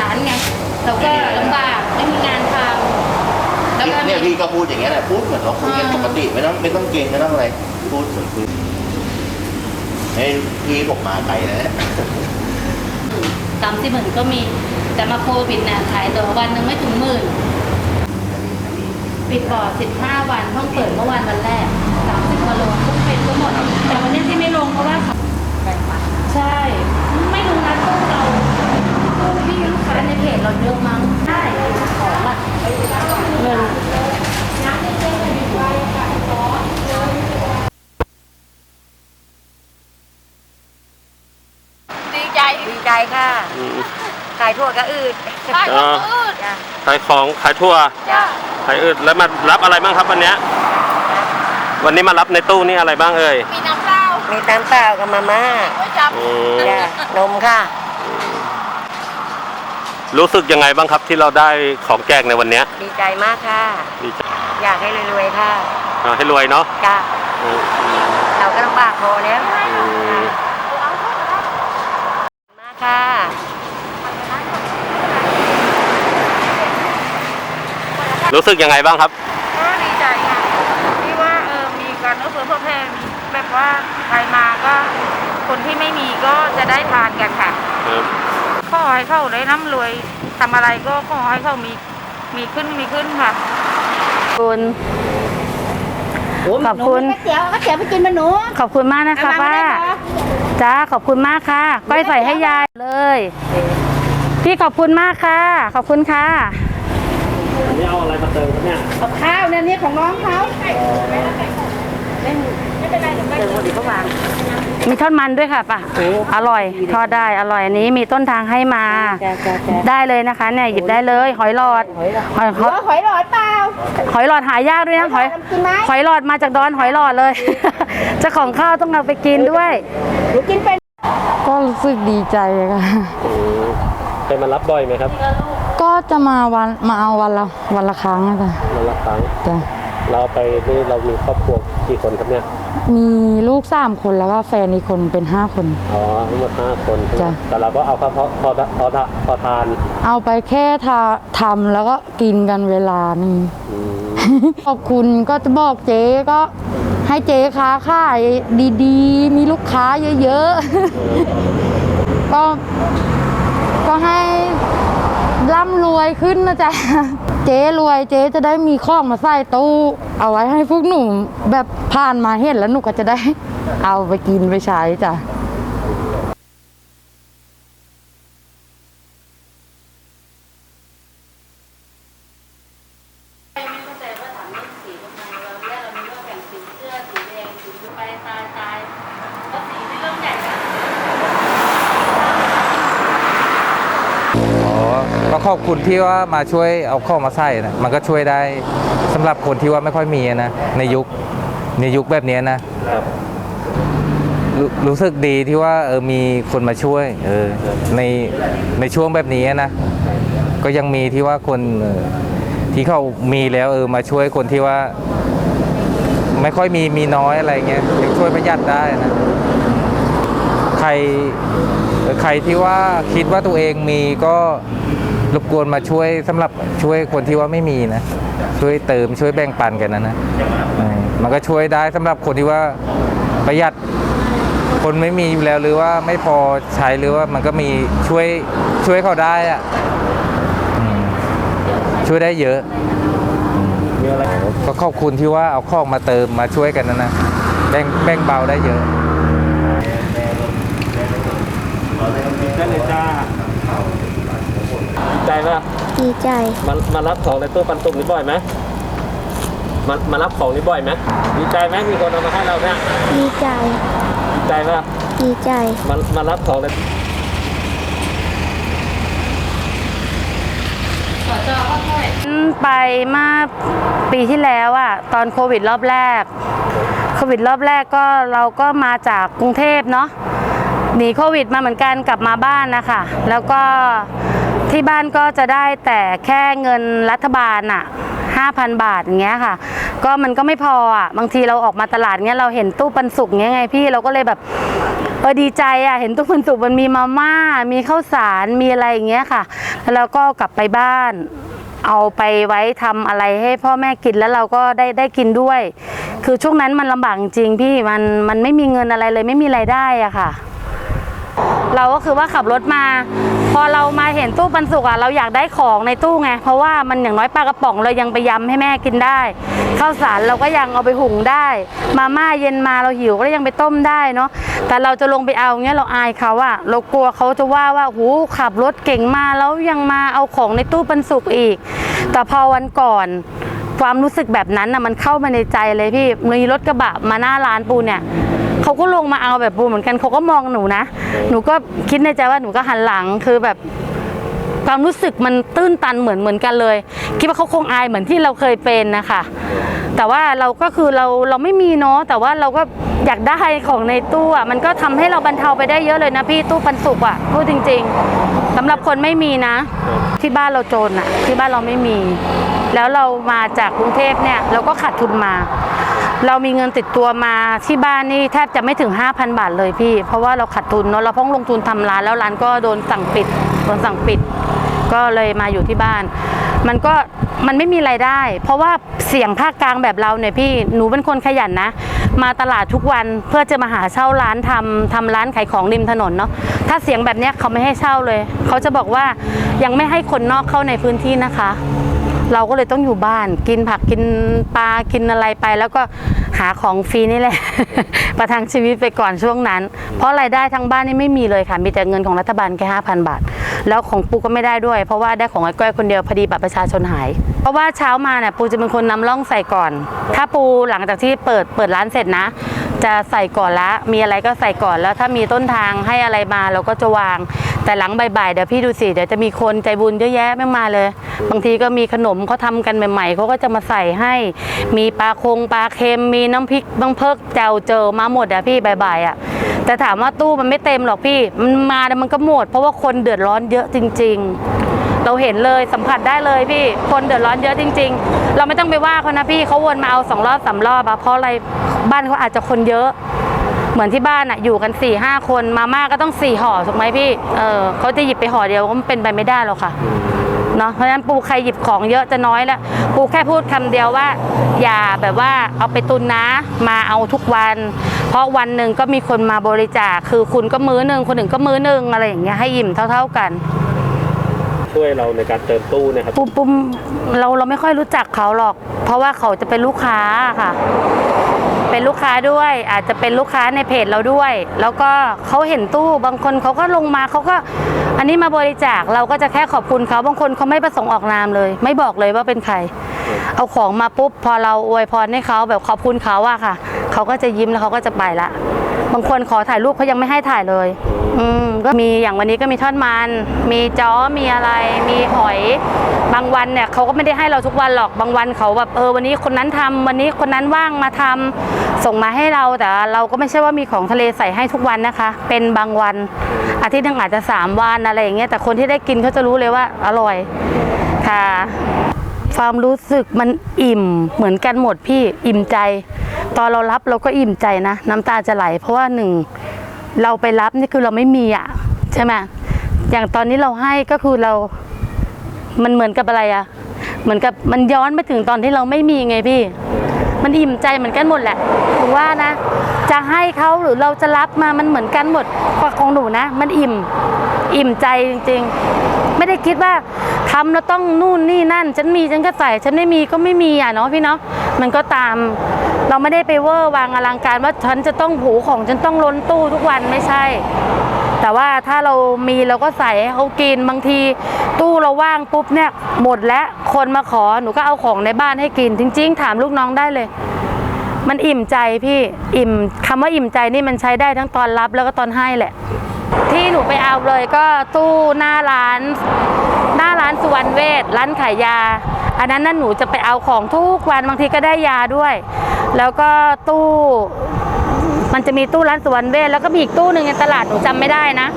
แล้วเราก็ไม่ได้ทำร้านไงเราก็ลำบากไม่มีงานทำแล้วก็เนี่ยพี่ก็พูดอย่างเงี้ยแหละพูดเหมือนเราคุยกันอ่าปกติไม่ต้องไม่ต้องเก่งไม่ต้องอะไรพูดเหมือนคุยเฮ้ยพี่ผมมาไกลแล้วสามสิบหมื่นก็มีแต่มาโควิดเนี่ยขายตัววันหนึ่งไม่ถึงหมื่นปิดบ่อสิบห้าวันเพิ่งเปิดเมื่อวานวันแรกสามสิบกว่าโลเพิ่งเป็นก็หมด แต่วันนี้ที่ไม่ลงเพราะว่าเขาใช่ ไม่รู้นะตู้เราตู้ ที่ลูกค้าในเพจเราเยอะมั้งใช่ของอะเงินดีใจดีใจค่ะขายทั่วก็อืดได้อ่าก็อืดจ้ะขายของขายทั่วจ้าขายอึดแล้วมารับอะไรบ้างครับวันเนี้ยวันนี้มารับในตู้นี่อะไรบ้างเอ่ยมีน้ำเปล่ามีน้ำเปล่ากับมาม่าไว้จับอืมจ้ะนมค่ะ รู้สึกยังไงบ้างครับที่เราได้ของแจกในวันเนี้ยดีใจมากค่ะ ดีใจอยากให้รวยๆค่ะอ่าให้รวยเนาะจ้ะอืมเราก็ต้องบากพอแล้วอืมมากค่ะ รู้สึกยังไงบ้างครับ ก็ดีใจค่ะที่ว่าเออมีการเอื้อเฟื้อเผื่อแผ่มีแบบว่าใครมาก็คนที่ไม่มีก็จะได้ทานกันค่ะ ขอให้เขาได้ร่ำรวยทำอะไรก็ขอให้เขามีมีขึ้นมีขึ้นค่ะคุณขอบคุณเตี๋ยวก็เตี๋ยวไปกินมาหนู ขอบคุณมากนะคะเอามาป้าไม่ได้เหรอจ้าขอบคุณมากค่ะก้อยใส่ให้ยายเลย พี่ขอบคุณมากค่ะ ขอบคุณค่ะนี่เอาอะไรมาเติมครับเนี่ยกับข้าวเนี่ยนี่ของน้องเขา มีทอดมันด้วยค่ะป้าอร่อยทอดได้อร่อยอันนี้มีต้นทางให้มาจ้ะจ้ะจ้ะได้เลยนะคะเนี่ยหยิบได้เลย หอยหลอดหอยหหัอวยหอยหลอดเปล่าหอยหลอดหายากด้วยนะหอยกินไหมหอยหลอดมาจากดอนหอยหลอดเลยเจ้าของข้าวต้องเอาไปกินด้วยหนูกินเป็นก็รู้สึกดีใจค่ะเคยมารับบ่อยไหมครับ ก็จะมาวันมาเอาวันละวันละครั้งอะจ้ะมารับครั้งจ้ะเราไปนี่เรามีครอบครัวกี่คนครับเนี่ย มีลูกสามคนแล้วก็แฟนอีกคนเป็นห้าคน อ๋อทั้งหมดห้าคนจ้ะ แต่เราก็เอาพอพอพอพอพอทานเอาไปแค่ทาทำแล้วก็กินกันเวลาหนึ่ง อืม ขอบคุณก็จะบอกเจ๊ก็ ให้เจ๊ค้าขายดีๆ มีลูกค้าเยอะๆ ก็ก็ให้ร่ำรวยขึ้นนะจ๊ะ เจ๊รวยเจ๊จะได้มีข้องมาใส่ตู้เอาไว้ให้พวกหนูแบบผ่านมาเห็นแล้วหนูก็จะได้เอาไปกินไปใช้จ้ะ ไม่เข้าใจว่าถังนี้สีทำไมเราแยกเราไม่ว่าแบ่งสีเสื้อสีแดงสีไปตายตายก็สีที่เริ่มใหญ่นะ อ๋อ ก็ขอบคุณที่ว่ามาช่วยเอาข้อมาใส่นะมันก็ช่วยได้สำหรับคนที่ว่าไม่ค่อยมีนะในยุคในยุคแบบนี้นะรรู้สึกดีที่ว่าเออมีคนมาช่วยเออในในช่วงแบบนี้นะ ก็ยังมีที่ว่าคนเอ่อที่เขามีแล้วเออมาช่วยคนที่ว่า ไม่ค่อยมีมีน้อยอะไรเงี้ยยังช่วยประหยัดได้นะใคร ใครที่ว่าคิดว่าตัวเองมีก็รบกวนมาช่วยสำหรับช่วยคนที่ว่าไม่มีนะ ช่วยเติมช่วยแบ่งปันกันนะนะมันก็ช่วยได้สำหรับคนที่ว่าประหยัดคนไม่มีอยู่แล้วหรือว่าไม่พอใช้หรือว่ามันก็มีช่วยช่วยเขาได้อะช่วยได้เยอะก็ขอบคุณที่ว่าเอาข้องมาเติมมาช่วยกันนะนะแบ่งแบ่งเบาได้เยอะ ได้เลยจ้า ใจป่ะดีใจมามารับของในตู้ปันสุกนี้บ่อยไหมมามารับของนี้บ่อยไหมดีใจไหมมีคนเอามาให้เราเนี่ยดีใจดีใจป่ะดีใจมามารับของในไปเมื่อปีที่แล้วอะตอนโควิดรอบแรก โควิดรอบแรกก็เราก็มาจากกรุงเทพเนาะหนีโควิดมาเหมือนกันกลับมาบ้านนะคะแล้วก็ ที่บ้านก็จะได้แต่แค่เงินรัฐบาลอะ5,000 บาทอย่างเงี้ยค่ะ ก็มันก็ไม่พออะบางทีเราออกมาตลาดเงี้ยเราเห็นตู้ปันสุกเงี้ยไงพี่เราก็เลยแบบเออดีใจอะเห็นตู้ปันสุกมันมีมาม่า มีข้าวสารมีอะไรอย่างเงี้ยค่ะ แล้วก็กลับไปบ้าน เอาไปไว้ทำอะไรให้พ่อแม่กินแล้วเราก็ได้ได้กินด้วย คือช่วงนั้นมันลำบากจริงพี่มันมันไม่มีเงินอะไรเลยไม่มีรายได้อะค่ะ เราก็คือว่าขับรถมา พอเรามาเห็นตู้ปันสุกอะเราอยากได้ของในตู้ไง เพราะว่ามันอย่างน้อยปลากระป๋องเรายังไปยำให้แม่กินได้ข้าวสารเราก็ยังเอาไปหุงได้ มาม่าเย็นมาเราหิวก็ยังไปต้มได้เนาะแต่เราจะลงไปเอาเงี้ยเราอายเขาอะเรากลัวเขาจะว่าว่าหูขับรถเก่งมาแล้วยังมาเอาของในตู้ปันสุกอีก แต่พอวันก่อนความรู้สึกแบบนั้นน่ะมันเข้ามาในใจเลยพี่มีรถกระบะมาหน้าร้านปูเนี่ย เขาก็ลงมาเอาแบบปูเหมือนกันเขาก็มองหนูนะ หนูก็คิดในใจว่าหนูก็หันหลังคือแบบความรู้สึกมันตื้นตันเหมือนเหมือนกันเลย คิดว่าเขาคงอายเหมือนที่เราเคยเป็นนะคะแต่ว่าเราก็คือเราเราไม่มีเนาะแต่ว่าเราก็อยากได้ของในตู้อะมันก็ทำให้เราบรรเทาไปได้เยอะเลยนะพี่ตู้ปันสุกอะพูดจริง ๆสำหรับคนไม่มีนะ ที่บ้านเราจนอะ ที่บ้านเราไม่มี แล้วเรามาจากกรุงเทพเนี่ยเราก็ขาดทุนมา เรามีเงินติดตัวมาที่บ้านนี่แทบจะไม่ถึง 5,000 บาทเลยพี่ เพราะว่าเราขาดทุนเนาะเราเพิ่งลงทุนทำร้านแล้วร้านก็โดนสั่งปิดโดนสั่งปิด ก็เลยมาอยู่ที่บ้าน มันก็มันไม่มีไรายได้ เพราะว่าเสียงภาคกลางแบบเราเนี่ยพี่หนูเป็นคนขยันนะ มาตลาดทุกวันเพื่อจะมาหาเช่าร้านทำทำร้านขายของริมถนนเนาะถ้าเสียงแบบเนี้ยเขาไม่ให้เช่าเลย เขาจะบอกว่ายังไม่ให้คนนอกเข้าในพื้นที่นะคะ เราก็เลยต้องอยู่บ้าน กินผักกินปลากินอะไรไป แล้วก็หาของฟรีนี่แหละ ประทังชีวิตไปก่อนช่วงนั้น เพราะรายได้ทั้งบ้านนี่ไม่มีเลยค่ะ มีแต่เงินของรัฐบาลแค่ห้าพันบาท แล้วของปูก็ไม่ได้ด้วย เพราะว่าได้ของไอ้ก้อยคนเดียวพอดีบัตรประชาชนหาย เพราะว่าเช้ามาเนี่ยปูจะเป็นคนนำร่องใส่ก่อน ถ้าปูหลังจากที่เปิดเปิดร้านเสร็จนะ จะใส่ก่อนละ มีอะไรก็ใส่ก่อนแล้ว ถ้ามีต้นทางให้อะไรมาเราก็จะวาง แต่หลังบ่ายๆเดี๋ยวพี่ดูสิเดี๋ยวจะมีคนใจบุญเยอะแยะไม่มาเลย บางทีก็มีขนมเขาทำกันใหม่ๆเขาก็จะมาใส่ให้ มีปลาคงปลาเค็มมีน้ำพริกบางเพิกแจวเจอมาหมดอะพี่บ่ายๆอะแต่ถามว่าตู้มันไม่เต็มหรอกพี่ มันมาแล้วมันก็หมด เพราะว่าคนเดือดร้อนเยอะจริง ๆ เราเห็นเลยสัมผัสได้เลยพี่คนเดือดร้อนเยอะจริง ๆ เราไม่ต้องไปว่าเขานะพี่เขาวนมาเอาสองรอบสามรอบอะเพราะอะไรบ้านเขาอาจจะคนเยอะ เหมือนที่บ้านอะอยู่กัน4ี่ห้าคนมาม่าก็ต้องสี่ห่อถูกไหมพี่เออเขาจะหยิบไปห่อเดียวก็มันเป็นไปไม่ได้หรอกค่ะเนาะเพราะฉะนั้นปูใครหยิบของเยอะจะน้อยแล้วปูแค่พูดคำเดียวว่า อย่าแบบว่าเอาไปตุนนะ มาเอาทุกวัน เพราะวันหนึ่งก็มีคนมาบริจาคคือคุณก็มื้อหนึ่งคนหนึ่งก็มื้อหนึ่งอะไรอย่างเงี้ยให้อิ่มเท่า ๆกัน ช่วยเราในการเติมตู้เนะครับ ปุ้มปุ้มเราเราไม่ค่อยรู้จักเขาหรอก เพราะว่าเขาจะเป็นลูกค้าค่ะ เป็นลูกค้าด้วย อาจจะเป็นลูกค้าในเพจเราด้วย แล้วก็เขาเห็นตู้บางคนเขาก็ลงมาเขาก็ อันนี้มาบริจาคเราก็จะแค่ขอบคุณเขาบางคนเขาไม่ประสงค์ออกนามเลย ไม่บอกเลยว่าเป็นใคร เอาของมาปุ๊บพอเราอวยพรให้เขาแบบขอบคุณเขาอะค่ะเขาก็จะยิ้มแล้วเขาก็จะไปละบางคนขอถ่ายรูปเขายังไม่ให้ถ่ายเลย อืมก็มีอย่างวันนี้ก็มีทอดมัน มีจ้อมีอะไรมีหอย บางวันเนี่ยเขาก็ไม่ได้ให้เราทุกวันหรอกบางวันเขาแบบเออวันนี้คนนั้นทำวันนี้คนนั้นว่างมาทำส่งมาให้เราแต่เราก็ไม่ใช่ว่ามีของทะเลใส่ให้ทุกวันนะคะ เป็นบางวัน อาทิตย์หนึงอาจจะสามวันอะไรอย่างเงี้ยแต่คนที่ได้กินเขาจะรู้เลยว่าอร่อยค่ะความรู้สึกมันอิ่มเหมือนกันหมดพี่อิ่มใจ ตอนเรารับเราก็อิ่มใจนะ น้ำตาจะไหลเพราะว่าหนึ่ง เราไปรับนี่คือเราไม่มีอะใช่ไหมอย่างตอนนี้เราให้ก็คือเรา มันเหมือนกับอะไรอะ เหมือนกับมันย้อนไปถึงตอนที่เราไม่มีไงพี่ มันอิ่มใจเหมือนกันหมดแหละถึงว่านะ จะให้เขาหรือเราจะรับมามันเหมือนกันหมดกว่าของหนูนะ มันอิ่ม อิ่มใจจริง ๆ ไม่ได้คิดว่า ทำแล้วต้องนู่นนี่นั่น ฉันมีฉันก็ใส่ฉันไม่มีก็ไม่มีอะเนาะพี่เนาะมันก็ตามเราไม่ได้ไปเวอร์วางอลังการว่าฉันจะต้องหูของฉันต้องล้นตู้ทุกวันไม่ใช่ แต่ว่าถ้าเรามีเราก็ใส่ให้เขากินบางที ตู้เราว่างปุ๊บเนี่ยหมดแล้วคนมาขอหนูก็เอาของในบ้านให้กิน จริง ๆ ถามลูกน้องได้เลย มันอิ่มใจพี่อิ่มคำว่าอิ่มใจนี่มันใช้ได้ทั้งตอนรับแล้วก็ตอนให้แหละ ที่หนูไปเอาเลยก็ตู้หน้าร้าน หน้าร้านสุวรรณเวชร้านขายยา อันนั้นนั่นหนูจะไปเอาของทุกวันบางทีก็ได้ยาด้วย แล้วก็ตู้มันจะมีตู้ร้านสุวรรณเวชแล้วก็มีอีกตู้หนึ่งในตลาดหนูจำไม่ได้นะ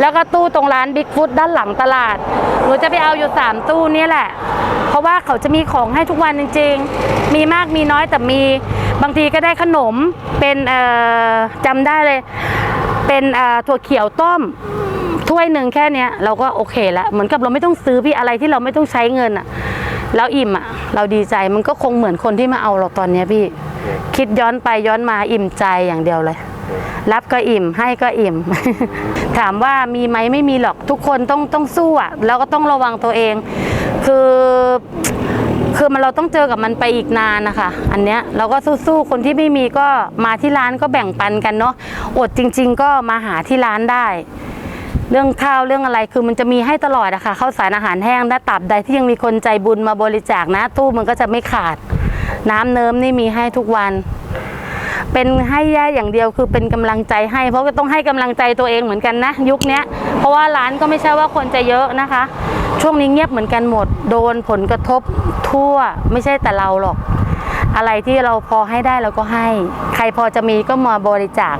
แล้วก็ตู้ตรงร้านบิ๊กฟุตด้านหลังตลาด หนูจะไปเอาอยู่สามตู้นี่แหละ เพราะว่าเขาจะมีของให้ทุกวันจริง ๆ มีมากมีน้อยแต่มีบางทีก็ได้ขนมเป็นจำได้เลย เป็นอ่าถั่วเขียวต้มถ้วยหนึ่งแค่เนี้ยเราก็โอเคแล้วเหมือนกับเราไม่ต้องซื้อพี่อะไรที่เราไม่ต้องใช้เงินอะเราอิ่มอะเราดีใจมันก็คงเหมือนคนที่มาเอาเราตอนเนี้ยพี่ คิดย้อนไปย้อนมาอิ่มใจอย่างเดียวเลย รับก็อิ่มให้ก็อิ่ม ถามว่ามีไหมไม่มีหรอกทุกคนต้องต้องสู้อะแล้วก็ต้องระวังตัวเอง คือ คือมันเราต้องเจอกับมันไปอีกนานนะคะ อันเนี้ยเราก็สู้ๆคนที่ไม่มีก็มาที่ร้านก็แบ่งปันกันเนาะอดจริง ๆ ก็มาหาที่ร้านได้ เรื่องข้าวเรื่องอะไรคือมันจะมีให้ตลอดอะค่ะข้าวสารอาหารแห้งและตับใดที่ยังมีคนใจบุญมาบริจาคนะ ตู้มันก็จะไม่ขาด น้ำเนิมนี่มีให้ทุกวัน เป็นให้แย่อย่างเดียวคือเป็นกำลังใจให้ เพราะก็ต้องให้กำลังใจตัวเองเหมือนกันนะ ยุคนี้เพราะว่าร้านก็ไม่ใช่ว่าคนจะเยอะนะคะ ช่วงนี้เงียบเหมือนกันหมด โดนผลกระทบทั่วไม่ใช่แต่เราหรอก อะไรที่เราพอให้ได้เราก็ให้ ใครพอจะมีก็มาบริจาค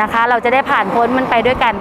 นะคะ เราจะได้ผ่านพ้นมันไปด้วยกัน